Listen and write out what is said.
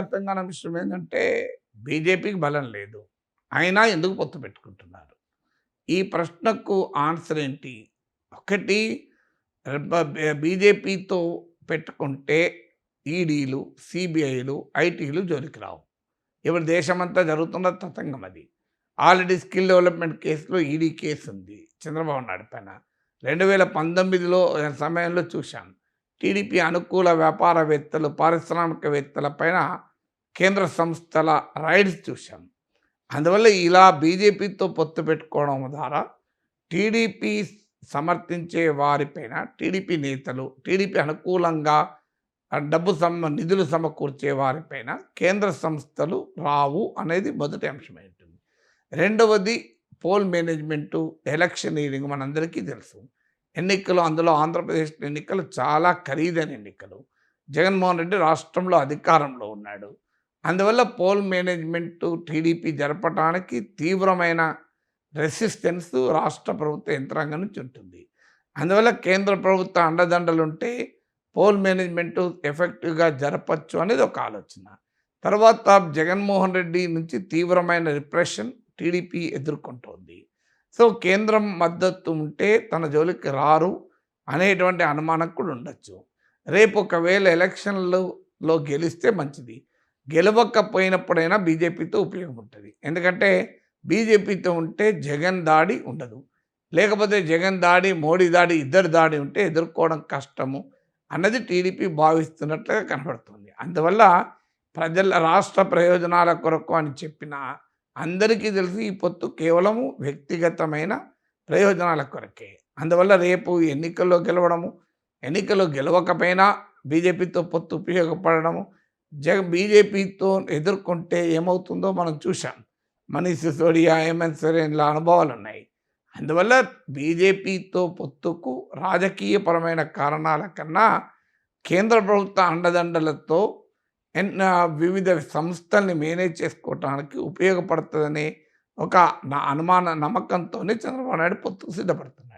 అర్థం కాని విషయం ఏంటంటే బీజేపీకి బలం లేదు. అయినా ఎందుకు పొత్తు పెట్టుకుంటున్నారు? ఈ ప్రశ్నకు ఆన్సర్ ఏంటి? ఒకటి బీజేపీతో పెట్టుకుంటే ఈడీలు సిబిఐలు ఐటీలు జోలికి రావు. ఇప్పుడు దేశమంతా జరుగుతున్న తతంగం అది. ఆల్రెడీ స్కిల్ డెవలప్మెంట్ కేసులో ఈడీ కేసు ఉంది చంద్రబాబు నాయుడు పైన. రెండు వేల పంతొమ్మిదిలో సమయంలో చూశాం. టీడీపీ అనుకూల వ్యాపారవేత్తలు పారిశ్రామికవేత్తల పైన కేంద్ర సంస్థల రైడ్స్ చూశాం. అందువల్ల ఇలా బీజేపీతో పొత్తు పెట్టుకోవడం ద్వారా టీడీపీ సమర్థించే వారిపైన టీడీపీ నేతలు టీడీపీ అనుకూలంగా డబ్బు సమ నిధులు సమకూర్చే వారిపైన కేంద్ర సంస్థలు రావు అనేది మొదటి అంశమై ఉంటుంది. రెండవది పోల్ మేనేజ్మెంటు ఎలక్షనీరింగ్ మనందరికీ తెలుసు. ఎన్నికలు అందులో ఆంధ్రప్రదేశ్ ఎన్నికలు చాలా ఖరీదైన ఎన్నికలు. జగన్మోహన్ రెడ్డి రాష్ట్రంలో అధికారంలో ఉన్నాడు. అందువల్ల పోల్ మేనేజ్మెంట్ టీడీపీ జరపడానికి తీవ్రమైన రెసిస్టెన్స్ రాష్ట్ర ప్రభుత్వ యంత్రాంగం నుంచి ఉంటుంది. అందువల్ల కేంద్ర ప్రభుత్వ అండదండలు ఉంటే పోల్ మేనేజ్మెంట్ ఎఫెక్టివ్గా జరపచ్చు అనేది ఒక ఆలోచన. తర్వాత జగన్మోహన్ రెడ్డి నుంచి తీవ్రమైన రిప్రెషన్ టీడీపీ ఎదుర్కొంటోంది. సో కేంద్రం మద్దతు ఉంటే తన జోలికి రారు అనేటువంటి అనుమానం కూడా ఉండొచ్చు. రేపు ఒకవేళ ఎలక్షన్లలో గెలిస్తే మంచిది. గెలవకపోయినప్పుడైనా బీజేపీతో ఉపయోగం ఉంటుంది. ఎందుకంటే బీజేపీతో ఉంటే జగన్ దాడి ఉండదు. లేకపోతే జగన్ దాడి మోడీ దాడి ఇద్దరు దాడి ఉంటే ఎదుర్కోవడం కష్టము అన్నది టీడీపీ భావిస్తున్నట్లుగా కనబడుతుంది. అందువల్ల ప్రజల రాష్ట్ర ప్రయోజనాల కొరకు అని చెప్పిన అందరికీ తెలిసి ఈ పొత్తు కేవలము వ్యక్తిగతమైన ప్రయోజనాల కొరకే. అందువల్ల రేపు ఎన్నికల్లో గెలవడము ఎన్నికల్లో గెలవకపోయినా బీజేపీతో పొత్తు ఉపయోగపడము జగ బీజేపీతో ఎదుర్కొంటే ఏమవుతుందో మనం చూసాం మనీష్ సిసోడియా హేమంత్ సోరెన్ల అనుభవాలు ఉన్నాయి అందువల్ల బీజేపీతో పొత్తుకు రాజకీయపరమైన కారణాల కన్నా కేంద్ర ప్రభుత్వ అండదండలతో వివిధ సంస్థల్ని మేనేజ్ చేసుకోవటానికి ఉపయోగపడుతుందని ఒక నా అనుమాన నమ్మకంతోనే చంద్రబాబు నాయుడు పొత్తుకు సిద్ధపడుతుంది